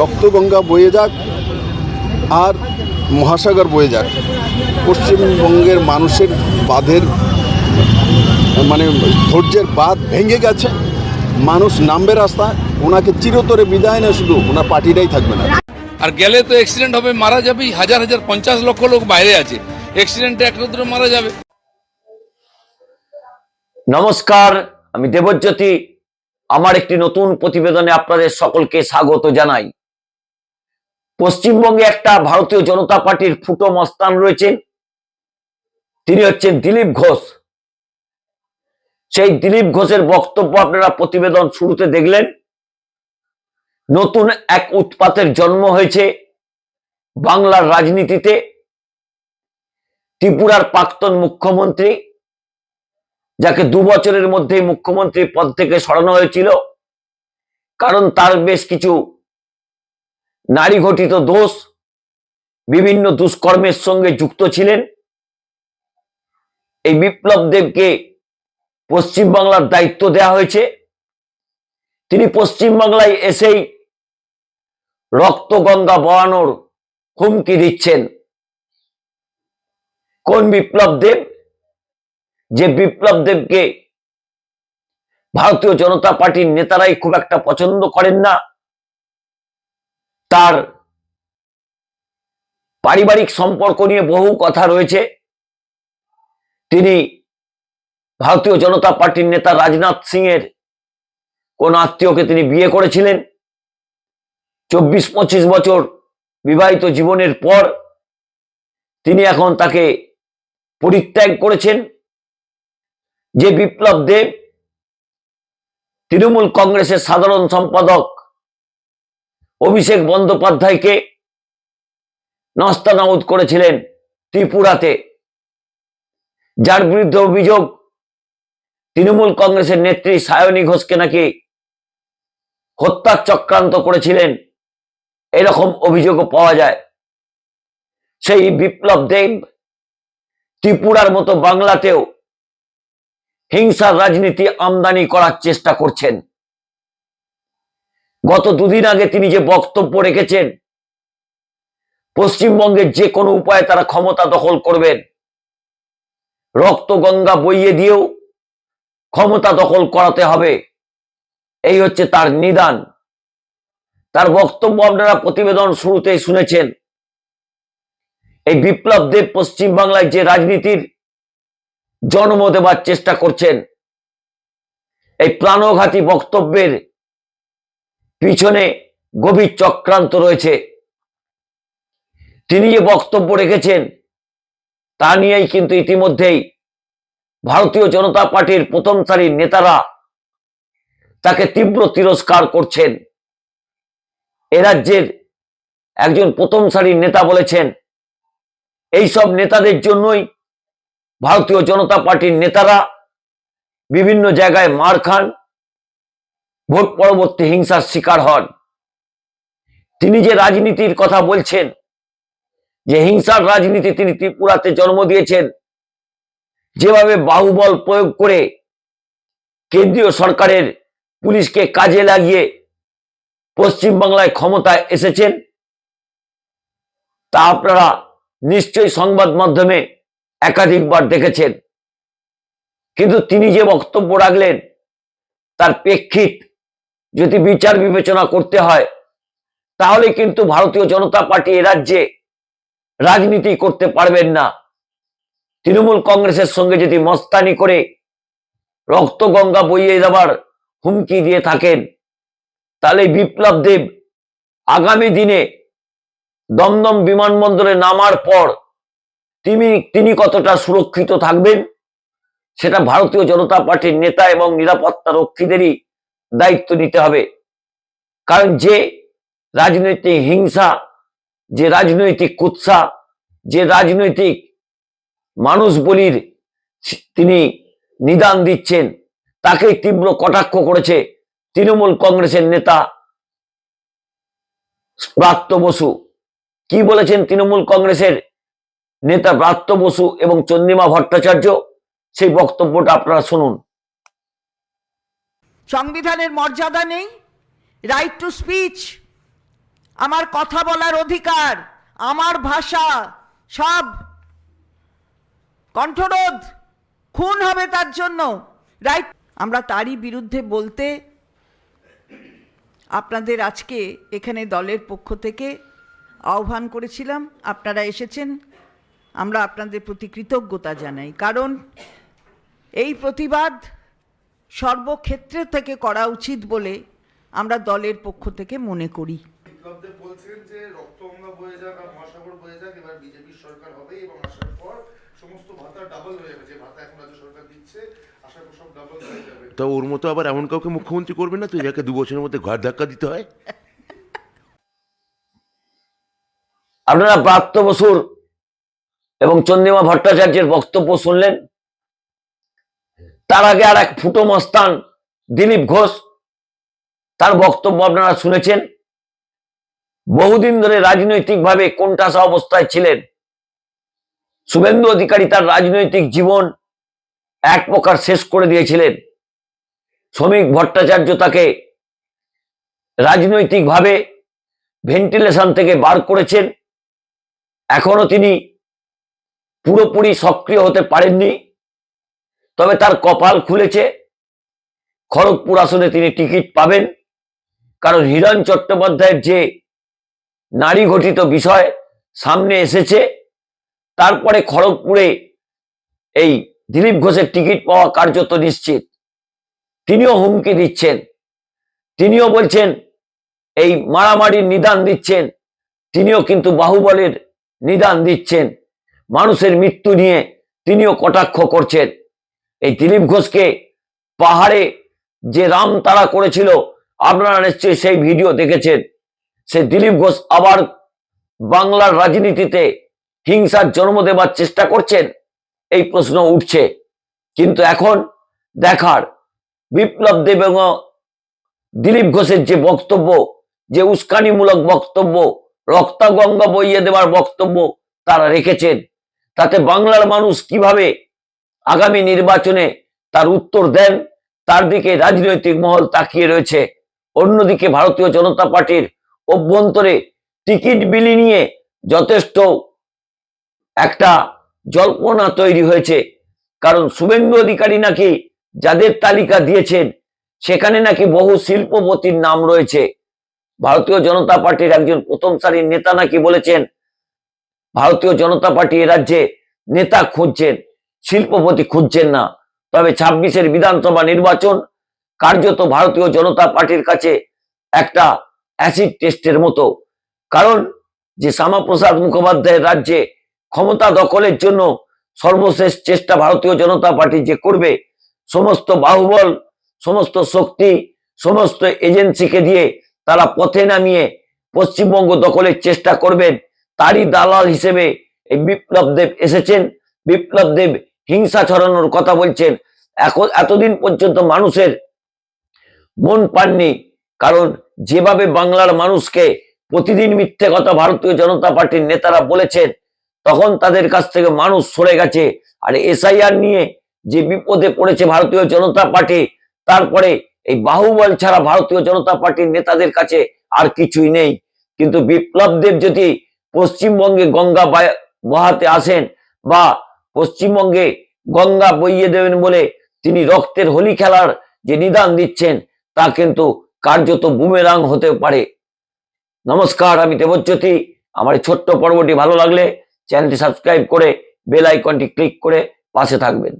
রক্তগঙ্গা বয়ে যাক আর মহাসাগর বয়ে যাক। পশ্চিমবঙ্গের মানুষের বাঁধের মানে ধৈর্যের বাঁধ ভেঙে গেছে। মানুষ নামবে রাস্তায় ওনাকে চিরতরে বিদায় না শুধু ওনার পার্টিটাই থাকবে না। আর গেলে তো অ্যাক্সিডেন্ট হবে মারা যাবেই। হাজার হাজার পঞ্চাশ লক্ষ লোক বাইরে আছে। অ্যাক্সিডেন্টে দুটো মারা যাবে। নমস্কার আমি দেবজ্যোতি। আমার একটি নতুন প্রতিবেদনে আপনাদের সকলকে স্বাগত জানাই। পশ্চিমবঙ্গে একটা ভারতীয় জনতা পার্টির ফুটো মস্তান রয়েছে। তিনি হচ্ছেন দিলীপ ঘোষ। সেই দিলীপ ঘোষের বক্তব্য আপনারা প্রতিবেদন শুরুতে দেখলেন। নতুন এক উৎপাতের জন্ম হয়েছে বাংলার রাজনীতিতে। ত্রিপুরার প্রাক্তন মুখ্যমন্ত্রী যাকে দু বছরের মধ্যেই মুখ্যমন্ত্রী পদ থেকে সরানো হয়েছিল। কারণ তার বেশ কিছু নারী ঘটিত দোষ বিভিন্ন দুষ্কর্মের সঙ্গে যুক্ত ছিলেন। এই বিপ্লব দেবকে পশ্চিমবাংলার দায়িত্ব দেয়া হয়েছে। তিনি পশ্চিমবাংলায় এসেই রক্তগঙ্গা বয়ানোর হুমকি দিচ্ছেন। কোন বিপ্লব দেব? যে বিপ্লব দেবকে ভারতীয় জনতা পার্টির নেতারাই খুব একটা পছন্দ করেন না, তার পারিবারিক সম্পর্ক নিয়ে বহু কথা রয়েছে। তিনি ভারতীয় জনতা পার্টির নেতা রাজনাথ সিং এর কোন আত্মীয়কে তিনি বিয়ে করেছিলেন। চব্বিশ পঁচিশ বছর বিবাহিত জীবনের পর তিনি এখন তাকে পরিত্যাগ করেছেন। যে বিপ্লব দেব, তৃণমূল কংগ্রেসের সাধারণ সম্পাদক অভিষেক বন্দ্যোপাধ্যায়কে নস্তানাউদ করেছিলেন ত্রিপুরাতে। যার বিরুদ্ধে অভিযোগ, তৃণমূল কংগ্রেসের নেত্রী সায়নী ঘোষকে নাকি হত্যার চক্রান্ত করেছিলেন, এরকম অভিযোগও পাওয়া যায়। সেই বিপ্লব দেব ত্রিপুরার মতো বাংলাতেও হিংসার রাজনীতি আমদানি করার চেষ্টা করছেন। গত দুদিন আগে তিনি যে বক্তব্য রেখেছেন, পশ্চিমবঙ্গের যে কোনো উপায়ে তারা ক্ষমতা দখল করবেন। রক্তগঙ্গা বইয়ে দিয়েও ক্ষমতা দখল করাতে হবে। এই হচ্ছে তার নিদান। তার বক্তব্য আপনারা প্রতিবেদন শুরুতেই শুনেছেন। এই বিপ্লব দেব পশ্চিমবাংলায় যে রাজনীতির জন্ম দেবার চেষ্টা করছেন। এই প্রাণঘাতী বক্তব্যের পিছনে গভীর চক্রান্ত রয়েছে। তিনি যে বক্তব্য রেখেছেন, তা নিয়েই কিন্তু ইতিমধ্যেই ভারতীয় জনতা পার্টির প্রথম সারির নেতারা তাকে তীব্র তিরস্কার করছেন। এ রাজ্যের একজন প্রথম সারির নেতা বলেছেন, এইসব নেতাদের জন্যই ভারতীয় জনতা পার্টির নেতারা বিভিন্ন জায়গায় মার খান, ভোট পরবর্তী হিংসার শিকার হন। তিনি যে রাজনীতির কথা বলছেন, যে হিংসার রাজনীতি তিনি ত্রিপুরাতে জন্ম দিয়েছেন, যেভাবে বাহুবল প্রয়োগ করে কেন্দ্রীয় সরকারের পুলিশকে কাজে লাগিয়ে পশ্চিমবাংলায় ক্ষমতায় এসেছেন, তা আপনারা নিশ্চয়ই সংবাদ মাধ্যমে একাধিকবার দেখেছেন। কিন্তু তিনি যে বক্তব্য রাখলেন, তার প্রেক্ষিত যদি বিচার বিবেচনা করতে হয়, তাহলে কিন্তু ভারতীয় জনতা পার্টি এ রাজ্যে রাজনীতি করতে পারবেন না। তৃণমূল কংগ্রেসের সঙ্গে যদি মস্তানি করে রক্তগঙ্গা বইয়ে দেওয়ার হুমকি দিয়ে থাকেন, তাহলে বিপ্লব দেব আগামী দিনে দমদম বিমানবন্দরে নামার পর তিনি তিনি কতটা সুরক্ষিত থাকবেন? সেটা ভারতীয় জনতা পার্টির নেতা এবং নিরাপত্তা রক্ষীদেরই দায়িত্ব নিতে হবে। কারণ যে রাজনৈতিক হিংসা, যে রাজনৈতিক কুৎসা, যে রাজনৈতিক মানুষ বলির তিনি নিদান দিচ্ছেন তাকে তীব্র কটাক্ষ করেছে তৃণমূল কংগ্রেসের নেতা প্রাপ্ত বসু। কি বলেছেন তৃণমূল কংগ্রেসের নেতা ব্রাত্য বসু এবং চন্দ্রিমা ভট্টাচার্য, সেই বক্তব্যটা আপনারা শুনুন। সংবিধানের মর্যাদা নেই রাইট টু স্পিচ আমার কথা বলার অধিকার, আমার ভাষা, সব কণ্ঠরোধ, খুন হবে তার জন্য রাইট আমরা তারই বিরুদ্ধে বলতে আপনাদের আজকে এখানে দলের পক্ষ থেকে আহ্বান করেছিলাম, আপনারা এসেছেন। আমরা আপনাদের প্রতি কৃতজ্ঞতা জানাই। কারণ এই প্রতিবাদ সর্বক্ষেত্রে থেকে করা উচিত বলে আমরা দলের পক্ষ থেকে মনে করি। বিপ্লবদেব বলছেন যে রক্তগঙ্গা বয়ে যাক আর মহাসাগর বয়ে যাক এবার বিজেপির সরকার হবে এবং আসার পর সমস্ত ভাতা ডাবল হয়ে যাবে। যে ভাতা এখন রাজ্য সরকার দিচ্ছে আশা করি সব ডাবল হয়ে যাবে। তা ওর মতো আবার এমন কাউকে মুখ্যমন্ত্রী করবে না? তো যাকে দু বছরের মধ্যে ঘর ধাক্কা দিতে হয়? আপনারা প্রাপ্ত বসুর এবং চন্দ্রিমা ভট্টাচার্যের বক্তব্য শুনলেন। তার আগে আর এক ফুটো মস্তান, দিলীপ ঘোষ, তার বক্তব্য আপনারা শুনেছেন। বহুদিন ধরে রাজনৈতিকভাবে কোনটাসা অবস্থায় ছিলেন। শুভেন্দু অধিকারী তার রাজনৈতিক জীবন এক প্রকার শেষ করে দিয়েছিলেন। শ্রমিক ভট্টাচার্য তাকে রাজনৈতিকভাবে ভেন্টিলেশন থেকে বার করেছেন। এখনও তিনি পুরোপুরি সক্রিয় হতে পারেননি। তবে তার কপাল খুলেছে। খড়গপুর আসনে তিনি টিকিট পাবেন। কারণ হিরণ চট্টোপাধ্যায়ের যে নারী ঘটিত বিষয় সামনে এসেছে, তারপরে খড়গপুরে এই দিলীপ ঘোষের টিকিট পাওয়া কার্যত নিশ্চিত। তিনিও হুমকি দিচ্ছেন। তিনিও বলছেন, এই মারামারির নিদান দিচ্ছেন। তিনিও কিন্তু বাহুবলের নিদান দিচ্ছেন। মানুষের মৃত্যু নিয়ে তিনিও কটাক্ষ করছেন। এই দিলীপ ঘোষকে পাহাড়ে যে রাম তারা করেছিল, আপনারা নিশ্চয়ই সেই ভিডিও দেখেছেন। সে দিলীপ ঘোষ আবার বাংলার রাজনীতিতে হিংসার জন্ম দেবার চেষ্টা করছেন? এই প্রশ্ন উঠছে। কিন্তু এখন দেখার বিপ্লব দেব দিলীপ ঘোষের যে বক্তব্য, যে উস্কানিমূলক বক্তব্য, রক্তাগঙ্গা বইয়ে দেওয়ার বক্তব্য তারা রেখেছেন। তাতে বাংলার মানুষ কীভাবে আগামী নির্বাচনে তার উত্তর দেন, তার দিকে রাজনৈতিক মহল তাকিয়ে রয়েছে। অন্যদিকে ভারতীয় জনতা পার্টির অভ্যন্তরে টিকিট বিলি নিয়ে যথেষ্ট একটা জল্পনা তৈরি হয়েছে। কারণ শুভেন্দু অধিকারী নাকি যাদের তালিকা দিয়েছেন, সেখানে নাকি বহু শিল্পপতির নাম রয়েছে। ভারতীয় জনতা পার্টির একজন প্রথম সারির নেতা নাকি বলেছেন ভারতীয় জনতা পার্টি এ রাজ্যে নেতা খুঁজছেন, শিল্পপতি খুঁজছেন না। তবে ছাব্বিশের বিধানসভা নির্বাচন কার্যত ভারতীয় জনতা পার্টির কাছে একটা অ্যাসিড টেস্টের মতো। কারণ যে শ্যামাপ্রসাদ মুখোপাধ্যায়ের রাজ্যে ক্ষমতা দখলের জন্য সর্বশেষ চেষ্টা ভারতীয় জনতা পার্টি যে করবে, সমস্ত বাহুবল, সমস্ত শক্তি, সমস্ত এজেন্সিকে দিয়ে তারা পথে নামিয়ে পশ্চিমবঙ্গ দখলের চেষ্টা করবেন তারই দালাল হিসেবে এই বিপ্লব দেব এসেছেন। বিপ্লব দেব হিংসা ছড়ানোর কথা বলছেন। এখন এতদিন পর্যন্ত মানুষের মন পাননি, কারণ যেভাবে বাংলার মানুষকে প্রতিদিন মিথ্যে কথা ভারতীয় জনতা পার্টির নেতারা বলেছেন, তখন তাদের কাছ থেকে মানুষ সরে গেছে। আর এসআইআর নিয়ে যে বিপদে পড়েছে ভারতীয় জনতা পার্টি, তারপরে এই বাহুবল ছাড়া ভারতীয় জনতা পার্টির নেতাদের কাছে আর কিছুই নেই। কিন্তু বিপ্লব দেব যদি পশ্চিমবঙ্গে গঙ্গা বহাতে আসেন বা পশ্চিমবঙ্গে গঙ্গা বইয়ে দেবেন বলে তিনি রক্তের হোলি খেলার যে নিদান দিচ্ছেন, তা কিন্তু কার্যত বুমেরাং হতে পারে। নমস্কার, আমি দেবজ্যোতি। আমার ছোট্ট পর্বটি ভালো লাগলে চ্যানেলটি সাবস্ক্রাইব করে বেল আইকনটি ক্লিক করে পাশে থাকবেন।